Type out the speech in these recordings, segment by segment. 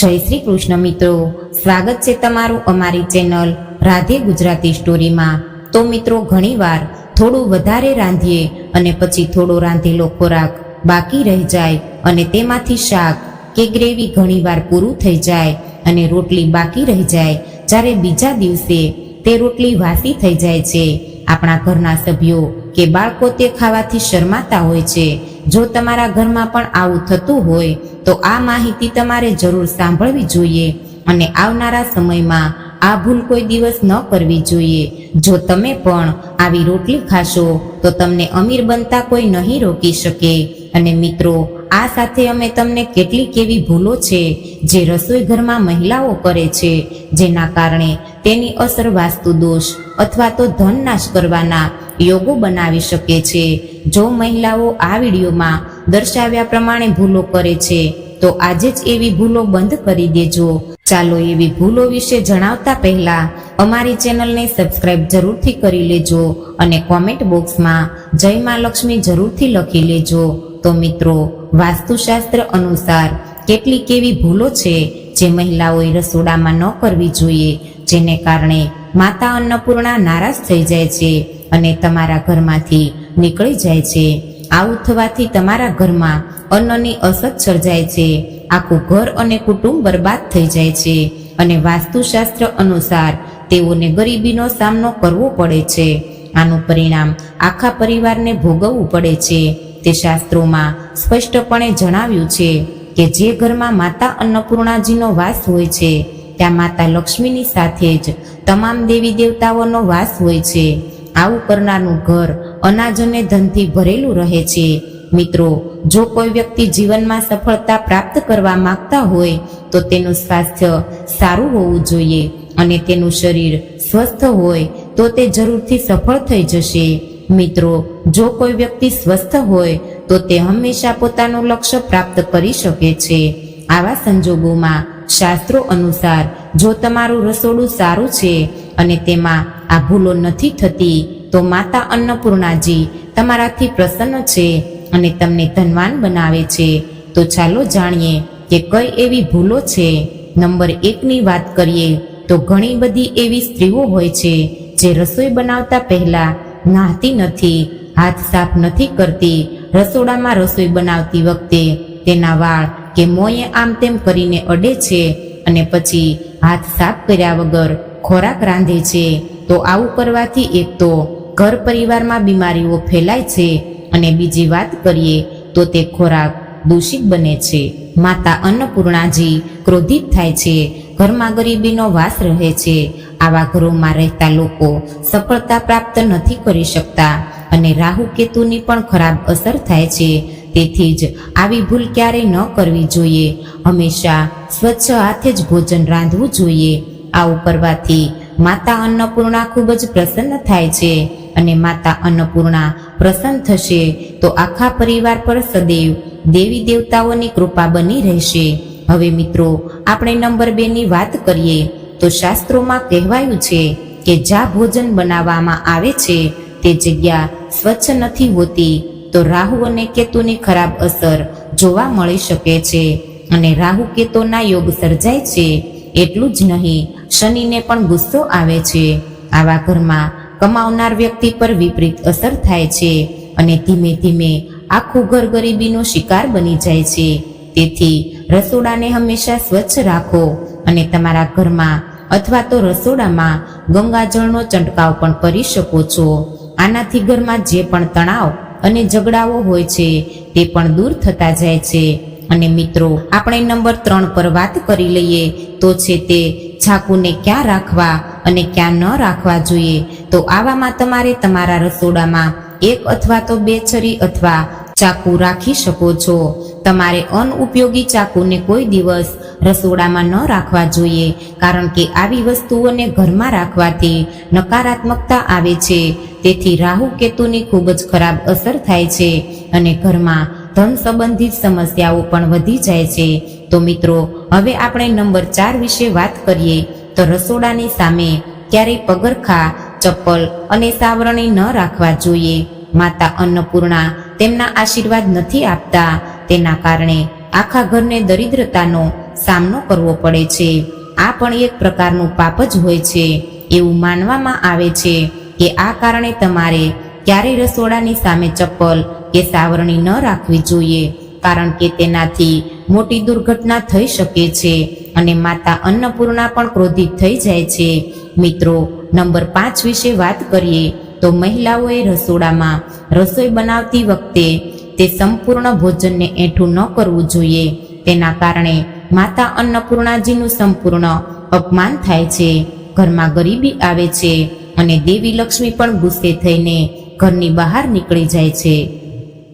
જય શ્રી કૃષ્ણ મિત્રો. સ્વાગત છે તમારું અમારી ચેનલ રાધે ગુજરાતી સ્ટોરીમાં. તો મિત્રો, ઘણીવાર થોડું વધારે રાંધીએ અને પછી થોડો રાંધેલો ખોરાક બાકી રહી જાય અને તેમાંથી શાક કે ગ્રેવી ઘણીવાર પૂરું થઈ જાય અને રોટલી બાકી રહી જાય, જ્યારે બીજા દિવસે તે રોટલી વાસી થઈ જાય છે. આપણા ઘરના સભ્યો કે બાળકો તે ખાવાથી શરમાતા હોય છે. જો તમારા ઘરમાં પણ આવું થતું હોય તો આ માહિતી તમારે જરૂર સાંભળવી જોઈએ અને આવનારા સમયમાં આ ભૂલ કોઈ દિવસ ન કરવી જોઈએ. જો તમે પણ આવી રોટલી ખાશો, તો તમને અમીર બનતા કોઈ નહીં રોકી શકે. અને મિત્રો, આ સાથે અમે તમને કેટલીક એવી ભૂલો છે જે રસોઈ ઘરમાં મહિલાઓ કરે છે, જેના કારણે તેની અસર વાસ્તુ દોષ અથવા તો ધન નાશ કરવાના યોગો બનાવી શકે છે. જો મહિલાઓ આ વિડીયોમાં દર્શાવ્યા પ્રમાણે ભૂલો કરે છે. તો આજે જ એવી ભૂલો બંધ કરી દેજો. ચાલો એવી ભૂલો વિશે જણાવતા પહેલા અમારી ચેનલને સબસ્ક્રાઇબ જરૂરથી કરી લેજો અને કોમેન્ટ બોક્સમાં જય મા લક્ષ્મી જરૂરથી લખી લેજો. તો મિત્રો, વાસ્તુશાસ્ત્ર અનુસાર કેટલીક એવી ભૂલો છે જે મહિલાઓએ રસોડામાં ન કરવી જોઈએ, જેને કારણે માતા અન્નપૂર્ણા નારાજ થઈ જાય છે અને તમારા ઘરમાંથી નીકળી જાય છે. આવું થવાથી તમારા ઘરમાં અન્નની અસત સર્જાય છે. આખું ઘર અને કુટુંબ બરબાદ થઈ જાય છે અને વાસ્તુશાસ્ત્ર અનુસાર તેઓને ગરીબીનો સામનો કરવો પડે છે. આનું પરિણામ આખા પરિવારને ભોગવવું પડે છે. તે શાસ્ત્રોમાં સ્પષ્ટપણે જણાવ્યું છે કે જે ઘરમાં માતા અન્નપૂર્ણાજીનો વાસ હોય છે, ત્યાં માતા લક્ષ્મીની સાથે જ તમામ દેવી દેવતાઓનો વાસ હોય છે. આવું કરનારનું ઘર અનાજ અને ધનથી ભરેલું રહે છે. મિત્રો, જો કોઈ વ્યક્તિ જીવનમાં સફળતા પ્રાપ્ત કરવા માંગતા હોય, તો તેનું સ્વાસ્થ્ય સારું હોવું જોઈએ અને તેનું શરીર સ્વસ્થ હોય, તો તે જરૂરથી સફળ થઈ જશે. મિત્રો, જો કોઈ વ્યક્તિ સ્વસ્થ હોય, તો તે હંમેશા પોતાનું લક્ષ્ય પ્રાપ્ત કરી શકે છે. આવા સંજોગોમાં શાસ્ત્રો અનુસાર, જો તમારું રસોડું સારું છે અને તેમાં આ ભૂલો નથી થતી તો માતા અન્નપૂર્ણાજી તમારાથી પ્રસન્ન છે અને તમને ધનવાન બનાવે છે. તો ચાલો જાણીએ કે કઈ એવી ભૂલો છે. નંબર એકની વાત કરીએ તો ઘણી બધી એવી સ્ત્રીઓ હોય છે જે રસોઈ બનાવતા પહેલા નાહતી નથી, હાથ સાફ નથી કરતી, રસોડામાં રસોઈ બનાવતી વખતે તેના વાળ કે મોંએ આમ તેમ કરીને અડે છે અને પછી હાથ સાફ કર્યા વગર ખોરાક રાંધે છે. તો આવું કરવાથી એક તો ઘર પરિવારમાં બીમારીઓ ફેલાય છે અને બીજી વાત કરીએ તો તે ખોરાક દૂષિત બને છે. માતા અન્નપૂર્ણાજી ક્રોધિત થાય છે. ઘરમાં ગરીબીનો વાસ રહે છે. આવા ઘરોમાં રહેતા લોકો સફળતા પ્રાપ્ત નથી કરી શકતા અને રાહુ કેતુની પણ ખરાબ અસર થાય છે. તેથી જ આવી ભૂલ ક્યારેય ન કરવી જોઈએ. હંમેશા સ્વચ્છ હાથે જ ભોજન રાંધવું જોઈએ. આવું કરવાથી માતા અન્નપૂર્ણા ખૂબ જ પ્રસન્ન થાય છે. અને માતા અન્નપૂર્ણા પ્રસન્ન થશે, તો આખા પરિવાર પર સદૈવ દેવી દેવતાઓની કૃપા બની રહેશે. હવે મિત્રો, આપણે નંબર બે ની વાત કરીએ, તો શાસ્ત્રોમાં કહેવાયું છે કે જ્યાં ભોજન બનાવવામાં આવે છે, તે જગ્યા સ્વચ્છ નથી હોતી, તો રાહુ અને કેતુની ખરાબ અસર જોવા મળી શકે છે. અને રાહુ કેતુના યોગ સર્જાય છે, એટલું જ નહીં, શનિને પણ ગુસ્સો આવે છે. આવા ઘરમાં કમાવનાર વ્યક્તિ પર વિપરીત અસર થાય છે અને ધીમે ધીમે આખું ઘર ગરીબીનો શિકાર બની જાય છે. તેથી રસોડાને હંમેશા સ્વચ્છ રાખો અને તમારા ઘરમાં અથવા તો રસોડામાં ગંગાજળનો ચંટકાવ પણ કરી શકો છો. આનાથી ઘરમાં જે પણ તણાવ અને ઝઘડાઓ હોય છે તે પણ દૂર થતા જાય છે. અને મિત્રો, આપણે નંબર ત્રણ પર વાત કરી લઈએ તો છે તે છાકુને ક્યાં રાખવા અને ક્યાં ન રાખવા જોઈએ? તો આવામાં તમારે તમારા રસોડામાં એક અથવા તો બે છરી અથવા ચાકુ રાખી શકો છો. તમારે અનઉપયોગી ચાકુને કોઈ દિવસ રસોડામાં ન રાખવા જોઈએ, કારણ કે આવી વસ્તુઓને ઘરમાં રાખવાથી નકારાત્મકતા આવે છે. તેથી રાહુ કેતુની ખૂબ જ ખરાબ અસર થાય છે અને ઘરમાં ધન સંબંધિત સમસ્યાઓ પણ વધી જાય છે. તો મિત્રો, હવે આપણે નંબર ચાર વિશે વાત કરીએ. તો રસોડાની સામે ક્યારેય પગરખા ચપ્પલ અને સાવરણી ન રાખવા જોઈએ. માતા અન્નપૂર્ણા તેમના આશીર્વાદ નથી આપતા. તેના કારણે આખા ઘરને દરિદ્રતાનો સામનો કરવો પડે છે. આ પણ એક પ્રકારનું પાપ જ હોય છે. એવું માનવામાં આવે છે કે આ કારણે તમારે ક્યારેય રસોડાની સામે ચપ્પલ કે સાવરણી ન રાખવી જોઈએ, કારણ કે તેનાથી મોટી દુર્ઘટના થઈ શકે છે. અને માતા અન્નપૂર્ણા પણ ક્રોધિત થઈ જાય છે. મિત્રો, નંબર પાંચ વિશે વાત કરીએ તો મહિલાઓએ રસોડામાં રસોઈ બનાવતી વખતે તે સંપૂર્ણ ભોજનને એઠું ન કરવું જોઈએ. તેના કારણે માતા અન્નપૂર્ણાજીનું સંપૂર્ણ અપમાન થાય છે. ઘરમાં ગરીબી આવે છે અને દેવી લક્ષ્મી પણ ગુસ્સે થઈને ઘરની બહાર નીકળી જાય છે.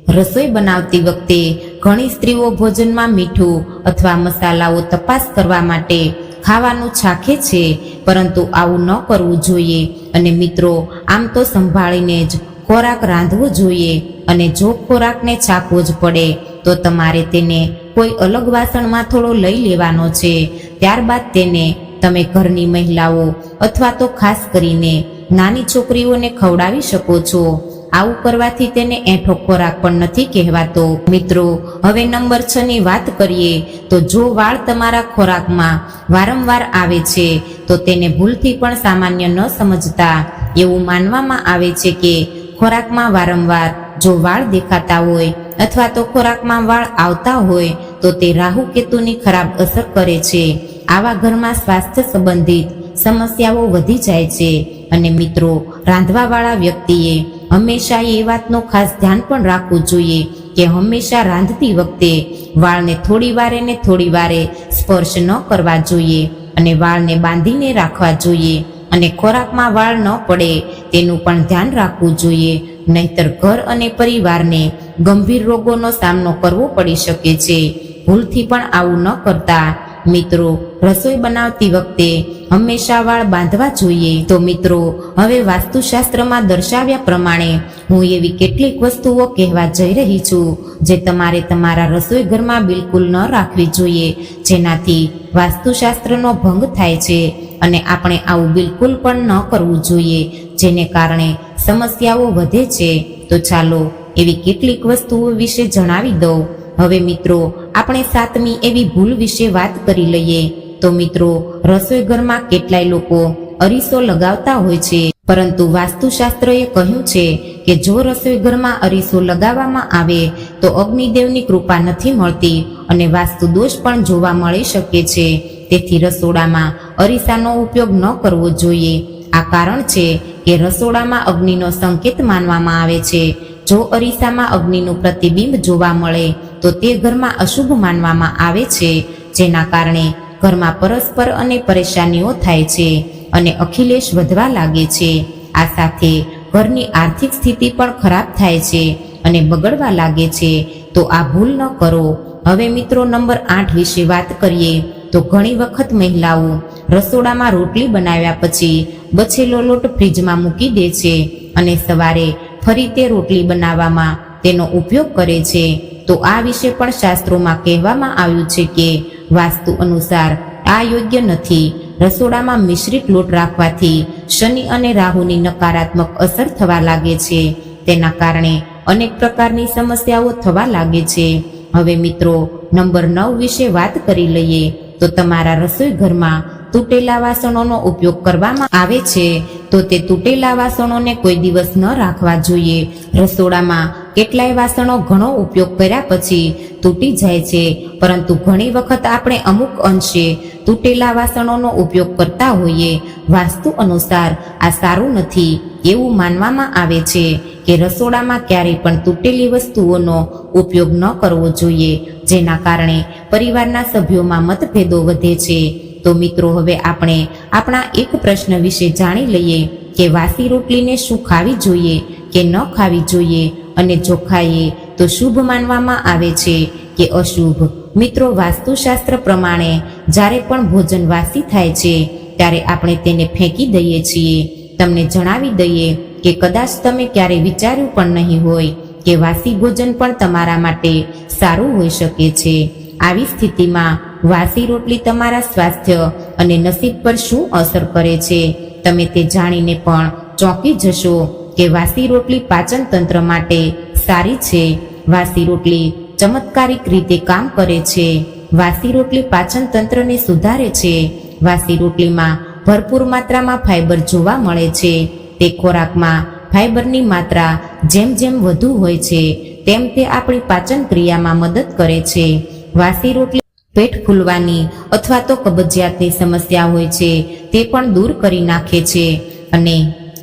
રસોઈ બનાવતી વખતે ઘણી સ્ત્રીઓ ભોજનમાં મીઠું અથવા મસાલાઓ તપાસ કરવા માટે ખાવાનું છાખે છે, પરંતુ આવું ન કરવું જોઈએ. અને મિત્રો, આમ તો સંભાળીને જ ખોરાક રાંધવો જોઈએ અને જો ખોરાકને છાકવો જ પડે, તો તમારે તેને કોઈ અલગ વાસણમાં થોડો લઈ લેવાનો છે. ત્યારબાદ તેને તમે ઘરની મહિલાઓ અથવા તો ખાસ કરીને નાની છોકરીઓને ખવડાવી શકો છો. આવું કરવાથી તેને એઠો ખોરાક પણ નથી કહેવાતો. મિત્રો, હવે નંબર છ ની વાત કરીએ તો જો વાળ તમારા ખોરાકમાં વારંવાર આવે છે, તો તેને ભૂલથી પણ સામાન્ય ન સમજતા. એવું માનવામાં આવે છે કે ખોરાકમાં વારંવાર જો વાળ દેખાતા હોય અથવા તો ખોરાકમાં વાળ આવતા હોય, તો તે રાહુ કેતુની ખરાબ અસર કરે છે. આવા ઘરમાં સ્વાસ્થ્ય સંબંધિત સમસ્યાઓ વધી જાય છે. અને મિત્રો, રાંધવાવાળા વ્યક્તિએ હંમેશા એ વાતનું ખાસ ધ્યાન પણ રાખવું જોઈએ કે હંમેશા રાંધતી વખતે વાળને થોડી વારે ને થોડી વારે સ્પર્શ ન કરવા જોઈએ અને વાળને બાંધીને રાખવા જોઈએ અને ખોરાકમાં વાળ ન પડે તેનું પણ ધ્યાન રાખવું જોઈએ. નહીતર ઘર અને પરિવારને ગંભીર રોગોનો સામનો કરવો પડી શકે છે. ભૂલથી પણ આવું ન કરતા મિત્રો, રસોઈ બનાવતી વખતે હંમેશા વાળ બાંધવા જોઈએ. તો મિત્રો, હવે વાસ્તુશાસ્ત્રમાં દર્શાવ્યા પ્રમાણે હું એવી કેટલીક વસ્તુઓ કહેવા જઈ રહી છું, જે તમારે તમારા રસોઈ ઘરમાં બિલકુલ ન રાખવી જોઈએ, જેનાથી વાસ્તુશાસ્ત્રનો ભંગ થાય છે અને આપણે આવું બિલકુલ પણ ન કરવું જોઈએ, જેને કારણે સમસ્યાઓ વધે છે. તો ચાલો એવી કેટલીક વસ્તુઓ વિશે જણાવી દઉં. હવે મિત્રો, આપણે સાતમી એવી ભૂલ વિશે વાત કરી લઈએ. તો મિત્રો રસોઈ ઘરમાં કેટલાય લોકો અરીસો લગાવતા હોય છે. પરંતુ વાસ્તુશાસ્ત્રએ કહ્યું છે કે જો રસોઈ ઘરમાં અરીસો લગાવવામાં આવે, તો અગ્નિદેવની કૃપા નથી મળતી અને વાસ્તુ દોષ પણ જોવા મળી શકે છે. તેથી રસોડામાં અરીસાનો ઉપયોગ ન કરવો જોઈએ. આ કારણ છે કે રસોડામાં અગ્નિનો સંકેત માનવામાં આવે છે. જો અરીસામાં અગ્નિનું પ્રતિબિંબ જોવા મળે, તો તે ઘરમાં અશુભ માનવામાં આવે છે, જેના કારણે ઘરમાં પરસ્પર અને પરેશાનીઓ થાય છે અને અખિલેશ વધવા લાગે છે. આ સાથે ઘરની આર્થિક સ્થિતિ પણ ખરાબ થાય છે અને બગડવા લાગે છે. તો આ ભૂલ ન કરો. હવે મિત્રો નંબર આઠ વિશે વાત કરીએ તો ઘણી વખત મહિલાઓ રસોડામાં રોટલી બનાવ્યા પછી બચેલો લોટ ફ્રીજમાં મૂકી દે છે અને સવારે ફરી તે રોટલી બનાવવામાં તેનો ઉપયોગ કરે છે. તો આ વિશે પણ શાસ્ત્રોમાં કહેવામાં આવ્યું છે કે વાસ્તુ અનુસાર આ યોગ્ય નથી. રસોડામાં મિશ્રિત લોટ રાખવાથી શનિ અને રાહુની નકારાત્મક અસર થવા લાગે છે. તેના કારણે અનેક પ્રકારની સમસ્યાઓ થવા લાગે છે. હવે મિત્રો, નંબર નવ વિશે વાત કરી લઈએ તો તમારા રસોઈ ઘરમાં તૂટેલા વાસણોનો ઉપયોગ કરવામાં આવે છે. તો તે તૂટેલા વાસણોને કોઈ દિવસ ન રાખવા જોઈએ. રસોડામાં કેટલાય વાસણો ઘણો ઉપયોગ કર્યા પછી તૂટી જાય છે. પરંતુ ઘણી વખત આપણે અમુક અંશે તૂટેલા વાસણોનો ઉપયોગ કરતા હોઈએ. વાસ્તુ અનુસાર આ સારું નથી એવું માનવામાં આવે છે કે રસોડામાં ક્યારેય પણ તૂટેલી વસ્તુઓનો ઉપયોગ ન કરવો જોઈએ. જેના કારણે પરિવારના સભ્યોમાં મતભેદો વધે છે. તો મિત્રો, હવે આપણે આપણા એક પ્રશ્ન વિશે જાણી લઈએ કે વાસી રોટલીને શું ખાવી જોઈએ કે ન ખાવી જોઈએ? અને જોખાઈએ તો શુભ માનવામાં આવે છે કે અશુભ. મિત્રો, વાસ્તુશાસ્ત્ર પ્રમાણે જ્યારે પણ ભોજન વાસી થાય છે, ત્યારે આપણે તેને ફેંકી દઈએ છીએ. તમને જણાવી દઈએ કે કદાચ તમે ક્યારે વિચાર્યું પણ નહીં હોય કે વાસી ભોજન પણ તમારા માટે સારું હોઈ શકે છે. આવી સ્થિતિમાં વાસી રોટલી તમારા સ્વાસ્થ્ય અને નસીબ પર શું અસર કરે છે, તમે તે જાણીને પણ ચોંકી જશો. કે વાસી રોટલી પાચન તંત્ર માટે સારી છે. વાસી રોટલી ચમત્કારિક રીતે કામ કરે છે. વાસી રોટલી પાચન તંત્રને સુધારે છે. વાસી રોટલીમાં ભરપૂર માત્રામાં ફાઇબર જોવા મળે છે. તે ખોરાકમાં ફાઇબરની માત્રા જેમ જેમ વધુ હોય છે, તેમ તે આપણી પાચન ક્રિયામાં મદદ કરે છે. વાસી રોટલી પેટ ફૂલવાની અથવા તો કબજિયાતની સમસ્યા હોય છે, તે પણ દૂર કરી નાખે છે. અને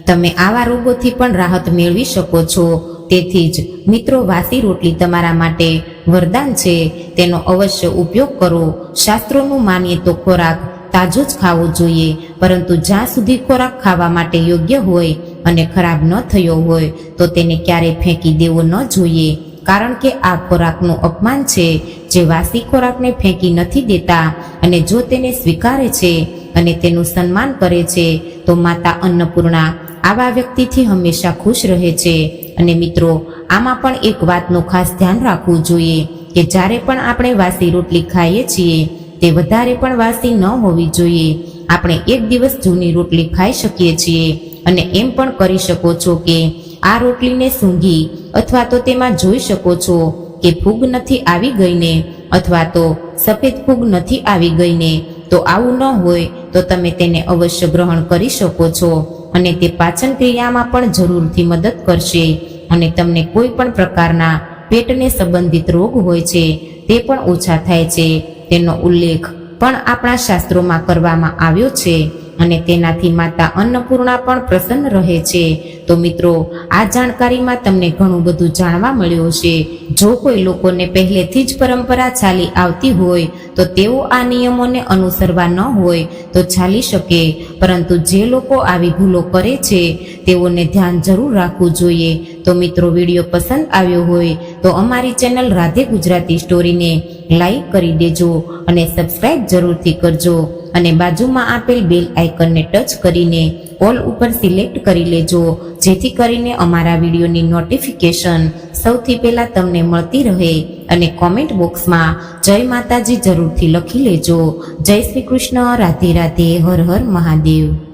તમે આવા રોગોથી પણ રાહત મેળવી શકો છો. તેથી જ, મિત્રો, વાસી રોટલી તમારા માટે વરદાન છે. તેનો અવશ્ય ઉપયોગ કરો. શાસ્ત્રોનું માનીએ તો ખોરાક તાજો જ ખાવો જોઈએ, પરંતુ જ્યાં સુધી ખોરાક ખાવા માટે યોગ્ય હોય અને ખરાબ ન થયો હોય, તો તેને ક્યારેય ફેંકી દેવો ન જોઈએ. કારણ કે આ ખોરાકનું અપમાન છે. જે વાસી ખોરાકને ફેંકી નથી દેતા અને જો તેને સ્વીકારે છે અને તેનું સન્માન કરે છે, તો માતા અન્નપૂર્ણા આવા વ્યક્તિથી હંમેશા ખુશ રહે છે. અને મિત્રો, આમાં પણ એક વાતનું ખાસ ધ્યાન રાખવું જોઈએ કે જ્યારે પણ આપણે વાસી રોટલી ખાઈએ છીએ, તે વધારે પણ વાસી ન હોવી જોઈએ. આપણે એક દિવસ જૂની રોટલી ખાઈ શકીએ છીએ અને એમ પણ કરી શકો છો કે આ રોટલીને સૂંઘી અથવા તો તેમાં જોઈ શકો છો કે ફૂગ નથી આવી ગઈને અથવા તો સફેદ ફૂગ નથી આવી ગઈને. તો આવું ન હોય તો તમે તેને અવશ્ય ગ્રહણ કરી શકો છો. અને તે પાચન ક્રિયામાં પણ જરૂરથી મદદ કરશે. અને તમને કોઈ પણ પ્રકારના પેટને સંબંધિત રોગ હોય છે, તે પણ ઓછા થાય છે. તેનો ઉલ્લેખ પણ આપણા શાસ્ત્રોમાં કરવામાં આવ્યો છે અને તેનાથી માતા અન્નપૂર્ણા પણ પ્રસન્ન રહે છે. તો મિત્રો, આ જાણકારીમાં તમને ઘણું બધું જાણવા મળ્યું છે જો કોઈ લોકોને પહેલેથી જ પરંપરા ચાલી આવતી હોય તો તેઓ આ નિયમોને અનુસરવા ન હોય તો ચાલી શકે. પરંતુ જે લોકો આવી ભૂલો કરે છે, તેઓને ધ્યાન જરૂર રાખવું જોઈએ. તો મિત્રો, વીડિયો પસંદ આવ્યો હોય તો અમારી ચેનલ રાધે ગુજરાતી સ્ટોરીને લાઈક કરી દેજો અને સબસ્ક્રાઈબ જરૂરથી કરજો. અને બાજુમાં આપેલ બેલ આઇકનને ટચ કરીને ઓલ ઉપર સિલેક્ટ કરી લેજો, જેથી કરીને અમારા વિડીયોની નોટિફિકેશન સૌથી પહેલાં તમને મળતી રહે અને કોમેન્ટ બોક્સમાં જય માતાજી જરૂરથી લખી લેજો. જય શ્રી કૃષ્ણ, રાધે રાધે, હર હર મહાદેવ.